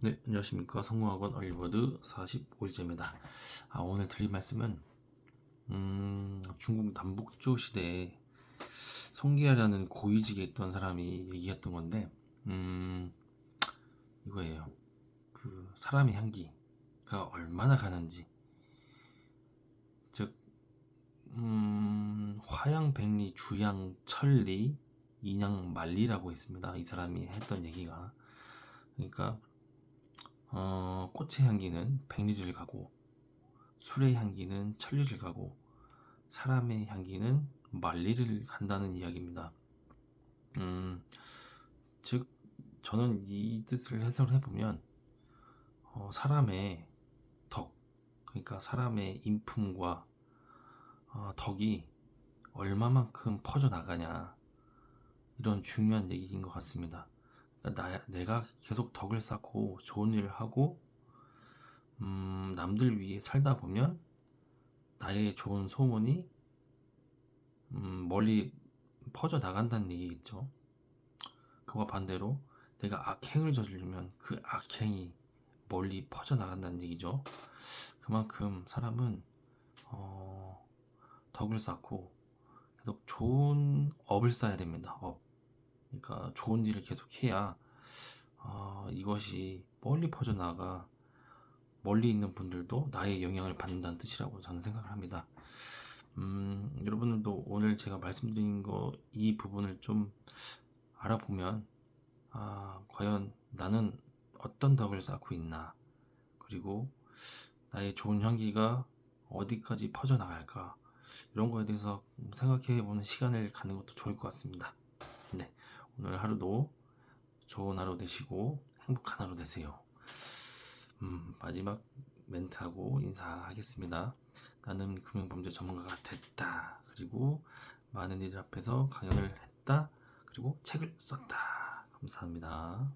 네, 안녕하십니까. 성공학원 얼리버드 45일째입니다. 아, 오늘 드릴 말씀은, 음, 중국 남북조 시대에 송기아라는 고위직에 있던 사람이 얘기했던 건데, 음, 이거예요. 그, 사람의 향기가 얼마나 가는지. 즉, 음, 화양, 백리, 주양, 천리, 인양, 만리라고 있습니다. 이 사람이 했던 얘기가. 그러니까, 어, 꽃의 향기는 백리를 가고 술의 향기는 천리를 가고 사람의 향기는 만리를 간다는 이야기입니다. 음, 즉 저는 이 뜻을 해석해 보면 어, 사람의 덕 그러니까 사람의 인품과 어, 덕이 얼마만큼 퍼져 나가냐 이런 중요한 얘기인 것 같습니다. 그러니까 나, 내가 계속 덕을 쌓고 좋은 일을 하고 음, 남들 위해 살다 보면 나의 좋은 소문이 음, 멀리 퍼져 나간다는 얘기겠죠. 그와 반대로 내가 악행을 저지르면 그 악행이 멀리 퍼져 나간다는 얘기죠. 그만큼 사람은 어, 덕을 쌓고 계속 좋은 업을 쌓아야 됩니다. 업. 그러니까 좋은 일을 계속 해야 어, 이것이 멀리 퍼져나가 멀리 있는 분들도 나의 영향을 받는다는 뜻이라고 저는 생각을 합니다. 음, 여러분들도 오늘 제가 말씀드린 거 이 부분을 좀 알아보면 아, 과연 나는 어떤 덕을 쌓고 있나 그리고 나의 좋은 향기가 어디까지 퍼져나갈까 이런 거에 대해서 생각해 보는 시간을 갖는 것도 좋을 것 같습니다. 네. 오늘 하루도 좋은 하루 되시고 행복한 하루 되세요. 음, 마지막 멘트하고 인사하겠습니다. 나는 금융범죄 전문가가 됐다. 그리고 많은 이들 앞에서 강연을 했다. 그리고 책을 썼다. 감사합니다.